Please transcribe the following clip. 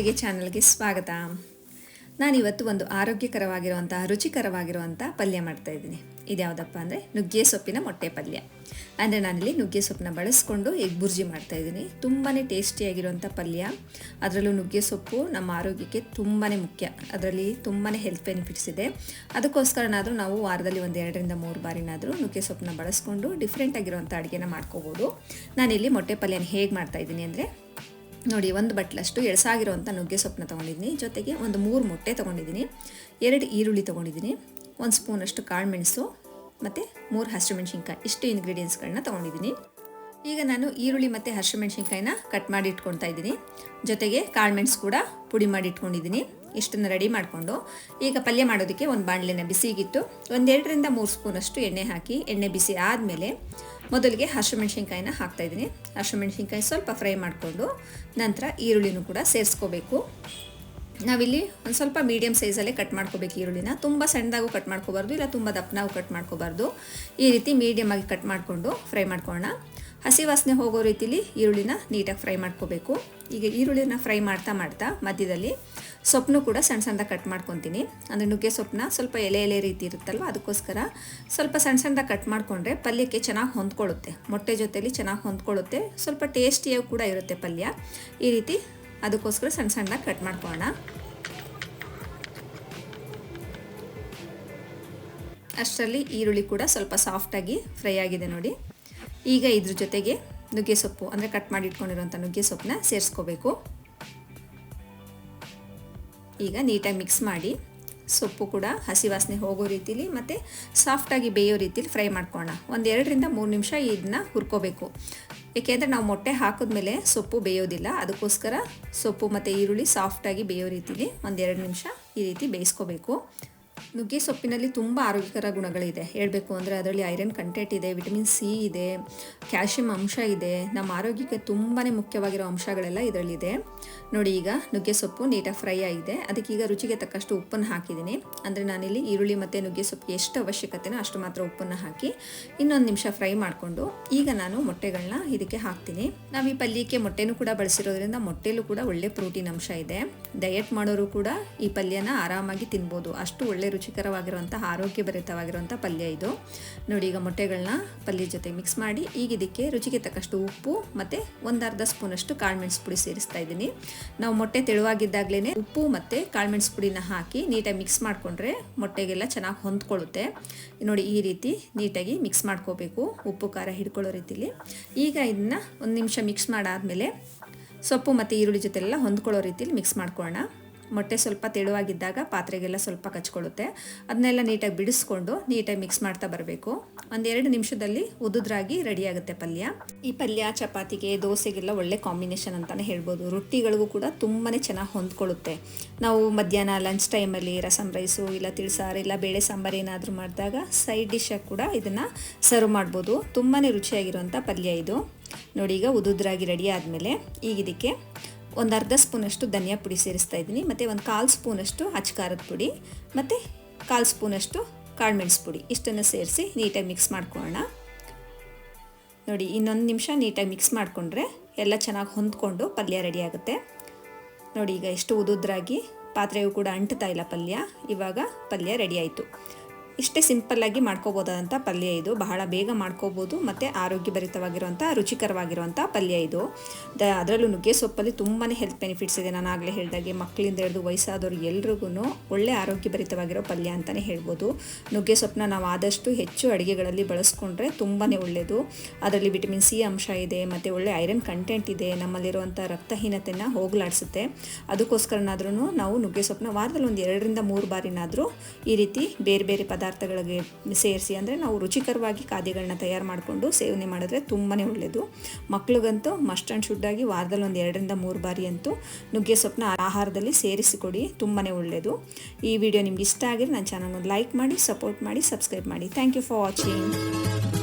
ಅಡುಗೆ ಚಾನಲ್ಗೆ ಸ್ವಾಗತ. ನಾನಿವತ್ತು ಒಂದು ಆರೋಗ್ಯಕರವಾಗಿರುವಂಥ ರುಚಿಕರವಾಗಿರುವಂಥ ಪಲ್ಯ ಮಾಡ್ತಾ ಇದ್ದೀನಿ. ಇದ್ಯಾವುದಪ್ಪ ಅಂದರೆ ನುಗ್ಗೆ ಸೊಪ್ಪಿನ ಮೊಟ್ಟೆ ಪಲ್ಯ. ಅಂದರೆ ನಾನಿಲ್ಲಿ ನುಗ್ಗೆ ಸೊಪ್ಪನ್ನ ಬಳಸ್ಕೊಂಡು ಎಗ್ ಬುರ್ಜಿ ಮಾಡ್ತಾ ಇದ್ದೀನಿ. ತುಂಬಾ ಟೇಸ್ಟಿಯಾಗಿರುವಂಥ ಪಲ್ಯ. ಅದರಲ್ಲೂ ನುಗ್ಗೆ ಸೊಪ್ಪು ನಮ್ಮ ಆರೋಗ್ಯಕ್ಕೆ ತುಂಬಾ ಮುಖ್ಯ. ಅದರಲ್ಲಿ ತುಂಬಾ ಹೆಲ್ತ್ ಬೆನಿಫಿಟ್ಸ್ ಇದೆ. ಅದಕ್ಕೋಸ್ಕರನಾದರೂ ನಾವು ವಾರದಲ್ಲಿ ಒಂದು ಎರಡರಿಂದ ಮೂರು ಬಾರಿನಾದರೂ ನುಗ್ಗೆ ಸೊಪ್ಪನ್ನ ಬಳಸ್ಕೊಂಡು ಡಿಫ್ರೆಂಟ್ ಆಗಿರುವಂಥ ಅಡುಗೆನ ಮಾಡ್ಕೋಬೋದು. ನಾನಿಲ್ಲಿ ಮೊಟ್ಟೆ ಪಲ್ಯನ ಹೇಗೆ ಮಾಡ್ತಾ ಇದ್ದೀನಿ ಅಂದರೆ ನೋಡಿ, ಒಂದು ಬಟ್ಲಷ್ಟು ಎಳಸಾಗಿರುವಂಥ ನುಗ್ಗೆ ಸೊಪ್ಪನ್ನ ತೊಗೊಂಡಿದ್ದೀನಿ. ಜೊತೆಗೆ ಒಂದು ಮೂರು ಮೊಟ್ಟೆ ತೊಗೊಂಡಿದ್ದೀನಿ. ಎರಡು ಈರುಳ್ಳಿ ತೊಗೊಂಡಿದ್ದೀನಿ. ಒಂದು ಸ್ಪೂನಷ್ಟು ಕಾಳು ಮೆಣಸು ಮತ್ತು ಮೂರು ಹಸಿಮೆಣ್ಸಿನ್ಕಾಯಿ, ಇಷ್ಟು ಇಂಗ್ರೀಡಿಯೆಂಟ್ಸ್ಗಳನ್ನ ತೊಗೊಂಡಿದ್ದೀನಿ. ಈಗ ನಾನು ಈರುಳ್ಳಿ ಮತ್ತು ಹಸಿಮೆಣ್ಸಿನ್ಕಾಯಿನ ಕಟ್ ಮಾಡಿ ಇಟ್ಕೊಳ್ತಾ ಇದ್ದೀನಿ. ಜೊತೆಗೆ ಕಾಳು ಮೆಣಸು ಕೂಡ ಪುಡಿ ಮಾಡಿ ಇಟ್ಕೊಂಡಿದ್ದೀನಿ. ಇಷ್ಟನ್ನು ರೆಡಿ ಮಾಡಿಕೊಂಡು ಈಗ ಪಲ್ಯ ಮಾಡೋದಕ್ಕೆ ಒಂದು ಬಾಣಲೆನ ಬಿಸಿಗಿಟ್ಟು ಒಂದೆರಡರಿಂದ ಮೂರು ಸ್ಪೂನಷ್ಟು ಎಣ್ಣೆ ಹಾಕಿ, ಎಣ್ಣೆ ಬಿಸಿ ಆದಮೇಲೆ ಮೊದಲಿಗೆ ಹಸಿಮೆಣ್ಸಿನ್ಕಾಯಿನ ಹಾಕ್ತಾಯಿದ್ದೀನಿ ಹಸಿಮೆಣ್ಸಿನ್ಕಾಯಿ ಸ್ವಲ್ಪ ಫ್ರೈ ಮಾಡಿಕೊಂಡು ನಂತರ ಈರುಳ್ಳಿನೂ ಕೂಡ ಸೇರಿಸ್ಕೋಬೇಕು. ನಾವಿಲ್ಲಿ ಒಂದು ಸ್ವಲ್ಪ ಮೀಡಿಯಮ್ ಸೈಜಲ್ಲೇ ಕಟ್ ಮಾಡ್ಕೋಬೇಕು ಈರುಳ್ಳಿನ. ತುಂಬ ಸಣ್ಣದಾಗೂ ಕಟ್ ಮಾಡ್ಕೋಬಾರ್ದು, ಇಲ್ಲ ತುಂಬ ದಪ್ಪನಾಗೂ ಕಟ್ ಮಾಡ್ಕೋಬಾರ್ದು. ಈ ರೀತಿ ಮೀಡಿಯಮ್ ಆಗಿ ಕಟ್ ಮಾಡಿಕೊಂಡು ಫ್ರೈ ಮಾಡ್ಕೊಳ್ಳೋಣ. ಹಸಿ ವಾಸನೆ ಹೋಗೋ ರೀತಿಲಿ ಈರುಳ್ಳಿನ ನೀಟಾಗಿ ಫ್ರೈ ಮಾಡ್ಕೋಬೇಕು. ಈಗ ಈರುಳ್ಳಿನ ಫ್ರೈ ಮಾಡ್ತಾ ಮಾಡ್ತಾ ಮಧ್ಯದಲ್ಲಿ ಸೊಪ್ಪನ್ನು ಕೂಡ ಸಣ್ಣ ಸಣ್ಣದಾಗಿ ಕಟ್ ಮಾಡ್ಕೊತೀನಿ. ಅಂದರೆ ನುಗ್ಗೆ ಸೊಪ್ಪನ್ನ ಸ್ವಲ್ಪ ಎಲೆ ಎಲೆ ರೀತಿ ಇರುತ್ತಲ್ವ, ಅದಕ್ಕೋಸ್ಕರ ಸ್ವಲ್ಪ ಸಣ್ಣ ಸಣ್ಣದಾಗಿ ಕಟ್ ಮಾಡಿಕೊಂಡ್ರೆ ಪಲ್ಯಕ್ಕೆ ಚೆನ್ನಾಗಿ ಹೊಂದ್ಕೊಳ್ಳುತ್ತೆ. ಮೊಟ್ಟೆ ಜೊತೆಲಿ ಚೆನ್ನಾಗಿ ಹೊಂದ್ಕೊಳ್ಳುತ್ತೆ. ಸ್ವಲ್ಪ ಟೇಸ್ಟಿಯಾಗಿ ಕೂಡ ಇರುತ್ತೆ ಪಲ್ಯ. ಈ ರೀತಿ ಅದಕ್ಕೋಸ್ಕರ ಸಣ್ಣ ಸಣ್ಣದಾಗಿ ಕಟ್ ಮಾಡ್ಕೊಳ್ಳೋಣ. ಅಷ್ಟರಲ್ಲಿ ಈರುಳ್ಳಿ ಕೂಡ ಸ್ವಲ್ಪ ಸಾಫ್ಟಾಗಿ ಫ್ರೈ ಆಗಿದೆ ನೋಡಿ. ಈಗ ಇದ್ರ ಜೊತೆಗೆ ನುಗ್ಗೆ ಸೊಪ್ಪು, ಅಂದರೆ ಕಟ್ ಮಾಡಿ ಇಟ್ಕೊಂಡಿರುವಂಥ ನುಗ್ಗೆ ಸೊಪ್ಪನ್ನ ಸೇರಿಸ್ಕೋಬೇಕು. ಈಗ ನೀಟಾಗಿ ಮಿಕ್ಸ್ ಮಾಡಿ ಸೊಪ್ಪು ಕೂಡ ಹಸಿ ವಾಸನೆ ಹೋಗೋ ರೀತಿಲಿ ಮತ್ತು ಸಾಫ್ಟಾಗಿ ಬೇಯೋ ರೀತಿಲಿ ಫ್ರೈ ಮಾಡ್ಕೊಳ್ಳೋಣ. ಒಂದು ಎರಡರಿಂದ ಮೂರು ನಿಮಿಷ ಇದನ್ನ ಹುರ್ಕೋಬೇಕು. ಏಕೆಂದರೆ ನಾವು ಮೊಟ್ಟೆ ಹಾಕಿದ್ಮೇಲೆ ಸೊಪ್ಪು ಬೇಯೋದಿಲ್ಲ. ಅದಕ್ಕೋಸ್ಕರ ಸೊಪ್ಪು ಮತ್ತು ಈರುಳ್ಳಿ ಸಾಫ್ಟಾಗಿ ಬೇಯೋ ರೀತಿಲಿ ಒಂದೆರಡು ನಿಮಿಷ ಈ ರೀತಿ ಬೇಯಿಸ್ಕೋಬೇಕು. ನುಗ್ಗೆ ಸೊಪ್ಪಿನಲ್ಲಿ ತುಂಬ ಆರೋಗ್ಯಕರ ಗುಣಗಳಿದೆ. ಹೇಳಬೇಕು ಅಂದರೆ ಅದರಲ್ಲಿ ಐರನ್ ಕಂಟೆಂಟ್ ಇದೆ, ವಿಟಮಿನ್ ಸಿ ಇದೆ ಕ್ಯಾಲ್ಶಿಯಂ ಅಂಶ ಇದೆ. ನಮ್ಮ ಆರೋಗ್ಯಕ್ಕೆ ತುಂಬಾ ಮುಖ್ಯವಾಗಿರೋ ಅಂಶಗಳೆಲ್ಲ ಇದರಲ್ಲಿದೆ. ನೋಡಿ ಈಗ ನುಗ್ಗೆ ಸೊಪ್ಪು ನೀಟಾಗಿ ಫ್ರೈ ಆಗಿದೆ. ಅದಕ್ಕೀಗ ರುಚಿಗೆ ತಕ್ಕಷ್ಟು ಉಪ್ಪನ್ನು ಹಾಕಿದ್ದೀನಿ. ಅಂದರೆ ನಾನಿಲ್ಲಿ ಈರುಳ್ಳಿ ಮತ್ತು ನುಗ್ಗೆ ಸೊಪ್ಪು ಎಷ್ಟು ಅವಶ್ಯಕತೆನೋ ಅಷ್ಟು ಮಾತ್ರ ಉಪ್ಪನ್ನು ಹಾಕಿ ಇನ್ನೊಂದು ನಿಮಿಷ ಫ್ರೈ ಮಾಡಿಕೊಂಡು ಈಗ ನಾನು ಮೊಟ್ಟೆಗಳನ್ನ ಇದಕ್ಕೆ ಹಾಕ್ತೀನಿ. ನಾವು ಈ ಪಲ್ಯಕ್ಕೆ ಮೊಟ್ಟೆನೂ ಕೂಡ ಬಳಸಿರೋದ್ರಿಂದ ಮೊಟ್ಟೆಲೂ ಕೂಡ ಒಳ್ಳೆ ಪ್ರೋಟೀನ್ ಅಂಶ ಇದೆ. ಡಯಟ್ ಮಾಡೋರು ಕೂಡ ಈ ಪಲ್ಯನ ಆರಾಮಾಗಿ ತಿನ್ಬೋದು. ಅಷ್ಟು ಒಳ್ಳೆ ರುಚಿಕರವಾಗಿರುವಂಥ ಆರೋಗ್ಯಭರಿತವಾಗಿರುವಂಥ ಪಲ್ಯ ಇದು. ನೋಡಿ, ಈಗ ಮೊಟ್ಟೆಗಳನ್ನ ಪಲ್ಯ ಜೊತೆ ಮಿಕ್ಸ್ ಮಾಡಿ, ಈಗ ಇದಕ್ಕೆ ರುಚಿಗೆ ತಕ್ಕಷ್ಟು ಉಪ್ಪು ಮತ್ತು ಒಂದರ್ಧ ಸ್ಪೂನಷ್ಟು ಕಾಳುಮೆಣಸು ಪುಡಿ ಸೇರಿಸ್ತಾ ಇದ್ದೀನಿ. ನಾವು ಮೊಟ್ಟೆ ತೆಳುವಾಗಿದ್ದಾಗಲೇ ಉಪ್ಪು ಮತ್ತು ಕಾಳುಮೆಣಸು ಪುಡಿನ ಹಾಕಿ ನೀಟಾಗಿ ಮಿಕ್ಸ್ ಮಾಡಿಕೊಂಡ್ರೆ ಮೊಟ್ಟೆಗೆಲ್ಲ ಚೆನ್ನಾಗಿ ಹೊಂದ್ಕೊಳ್ಳುತ್ತೆ. ನೋಡಿ, ಈ ರೀತಿ ನೀಟಾಗಿ ಮಿಕ್ಸ್ ಮಾಡ್ಕೋಬೇಕು, ಉಪ್ಪು ಖಾರ ಹಿಡ್ಕೊಳ್ಳೋ ರೀತಿಲಿ. ಈಗ ಇದನ್ನ ಒಂದು ನಿಮಿಷ ಮಿಕ್ಸ್ ಮಾಡಾದಮೇಲೆ ಸೊಪ್ಪು ಮತ್ತು ಈರುಳ್ಳಿ ಜೊತೆಲ್ಲ ಹೊಂದ್ಕೊಳ್ಳೋ ರೀತಿಲಿ ಮಿಕ್ಸ್ ಮಾಡ್ಕೊಳ್ಳೋಣ. ಮೊಟ್ಟೆ ಸ್ವಲ್ಪ ತೆಳುವಾಗಿದ್ದಾಗ ಪಾತ್ರೆಗೆಲ್ಲ ಸ್ವಲ್ಪ ಕಚ್ಕೊಳ್ಳುತ್ತೆ. ಅದನ್ನೆಲ್ಲ ನೀಟಾಗಿ ಬಿಡಿಸ್ಕೊಂಡು ನೀಟಾಗಿ ಮಿಕ್ಸ್ ಮಾಡ್ತಾ ಬರಬೇಕು. ಒಂದೆರಡು ನಿಮಿಷದಲ್ಲಿ ಉದುದ್ರಾಗಿ ರೆಡಿ ಆಗುತ್ತೆ ಪಲ್ಯ. ಈ ಪಲ್ಯ, ಚಪಾತಿಗೆ, ದೋಸೆಗೆಲ್ಲ ಒಳ್ಳೆ ಕಾಂಬಿನೇಷನ್ ಅಂತಲೇ ಹೇಳ್ಬೋದು. ರೊಟ್ಟಿಗಳಿಗೂ ಕೂಡ ತುಂಬಾ ಚೆನ್ನಾಗಿ ಹೊಂದ್ಕೊಳ್ಳುತ್ತೆ. ನಾವು ಮಧ್ಯಾಹ್ನ ಲಂಚ್ ಟೈಮಲ್ಲಿ ರಸಮ್ ರೈಸು ಇಲ್ಲ ತಿಳಿಸಾರು ಇಲ್ಲ ಬೇಳೆ ಸಾಂಬಾರು ಏನಾದರೂ ಮಾಡಿದಾಗ ಸೈಡ್ ಡಿಶಾಗಿ ಕೂಡ ಇದನ್ನು ಸರ್ವ್ ಮಾಡ್ಬೋದು. ತುಂಬಾ ರುಚಿಯಾಗಿರುವಂಥ ಪಲ್ಯ ಇದು. ನೋಡಿ, ಈಗ ಉದುದ್ರಾಗಿ ರೆಡಿ ಆದಮೇಲೆ ಈಗ ಇದಕ್ಕೆ ಒಂದು ಅರ್ಧ ಸ್ಪೂನಷ್ಟು ಧನಿಯಾ ಪುಡಿ ಸೇರಿಸ್ತಾ ಇದ್ದೀನಿ. ಮತ್ತು ಒಂದು ಕಾಲು ಸ್ಪೂನಷ್ಟು ಅಚ್ಕಾರದ ಪುಡಿ, ಮತ್ತು ಕಾಲು ಸ್ಪೂನಷ್ಟು ಕಾಳುಮೆಣಸು ಪುಡಿ. ಇಷ್ಟನ್ನು ಸೇರಿಸಿ ನೀಟಾಗಿ ಮಿಕ್ಸ್ ಮಾಡ್ಕೊಳ್ಳೋಣ. ನೋಡಿ, ಇನ್ನೊಂದು ನಿಮಿಷ ನೀಟಾಗಿ ಮಿಕ್ಸ್ ಮಾಡಿಕೊಂಡ್ರೆ ಎಲ್ಲ ಚೆನ್ನಾಗಿ ಹೊಂದ್ಕೊಂಡು ಪಲ್ಯ ರೆಡಿ ಆಗುತ್ತೆ. ನೋಡಿ, ಈಗ ಎಷ್ಟು ಉದುದ್ರಾಗಿ ಪಾತ್ರೆಯೂ ಕೂಡ ಅಂಟ್ತಾ ಇಲ್ಲ ಪಲ್ಯ. ಇವಾಗ ಪಲ್ಯ ರೆಡಿ ಆಯಿತು. ಇಷ್ಟೇ ಸಿಂಪಲ್ಲಾಗಿ ಮಾಡ್ಕೋಬೋದಾದಂಥ ಪಲ್ಯ ಇದು. ಬಹಳ ಬೇಗ ಮಾಡ್ಕೋಬೋದು. ಮತ್ತು ಆರೋಗ್ಯಭರಿತವಾಗಿರುವಂಥ ರುಚಿಕರವಾಗಿರುವಂಥ ಪಲ್ಯ ಇದು. ದ, ಅದರಲ್ಲೂ ನುಗ್ಗೆ ಸೊಪ್ಪಲ್ಲಿ ತುಂಬಾ ಹೆಲ್ತ್ ಬೆನಿಫಿಟ್ಸ್ ಇದೆ. ನಾನು ಆಗಲೇ ಹೇಳಿದಾಗೆ ಮಕ್ಕಳಿಂದ ಹಿಡಿದು ವಯಸ್ಸಾದವರು ಎಲ್ರಿಗೂ ಒಳ್ಳೆ ಆರೋಗ್ಯಭರಿತವಾಗಿರೋ ಪಲ್ಯ ಅಂತಲೇ ಹೇಳ್ಬೋದು. ನುಗ್ಗೆ ಸೊಪ್ಪನ್ನ ನಾವು ಆದಷ್ಟು ಹೆಚ್ಚು ಅಡುಗೆಗಳಲ್ಲಿ ಬಳಸ್ಕೊಂಡ್ರೆ ತುಂಬಾ ಒಳ್ಳೆಯದು ಅದರಲ್ಲಿ ವಿಟಮಿನ್ ಸಿ ಅಂಶ ಇದೆ, ಮತ್ತು ಒಳ್ಳೆ ಐರನ್ ಕಂಟೆಂಟ್ ಇದೆ ನಮ್ಮಲ್ಲಿರುವಂಥ ರಕ್ತಹೀನತೆಯನ್ನು ಹೋಗಲಾಡಿಸುತ್ತೆ. ಅದಕ್ಕೋಸ್ಕರನಾದ್ರೂ ನಾವು ನುಗ್ಗೆ ಸೊಪ್ಪನ್ನ ವಾರದಲ್ಲಿ ಒಂದು ಎರಡರಿಂದ ಮೂರು ಬಾರಿನಾದರೂ ಈ ರೀತಿ ಬೇರೆ ಬೇರೆ ಪದಾರ್ಥ ಪದಾರ್ಥಗಳಿಗೆ ಸೇರಿಸಿ ಅಂದರೆ ನಾವು ರುಚಿಕರವಾಗಿ ಖಾದ್ಯಗಳನ್ನ ತಯಾರು ಮಾಡಿಕೊಂಡು ಸೇವನೆ ಮಾಡಿದ್ರೆ ತುಂಬಾ ಒಳ್ಳೆಯದು ಮಕ್ಳಿಗಂತೂ ಮಸ್ಟ್ ಆ್ಯಂಡ್ ಶುಡ್ಡಾಗಿ ವಾರದಲ್ಲಿ ಒಂದು ಎರಡರಿಂದ ಮೂರು ಬಾರಿ ಅಂತೂ ನುಗ್ಗೆ ಸೊಪ್ಪನ್ನ ಆಹಾರದಲ್ಲಿ ಸೇರಿಸಿಕೊಡಿ ತುಂಬಾ ಒಳ್ಳೆಯದು ಈ ವಿಡಿಯೋ ನಿಮ್ಗೆ ಇಷ್ಟ ಆಗಿದ್ರೆ ನನ್ನ ಚಾನಲ್ನ ಲೈಕ್ ಮಾಡಿ ಸಪೋರ್ಟ್ ಮಾಡಿ ಸಬ್ಸ್ಕ್ರೈಬ್ ಮಾಡಿ. Thank you for watching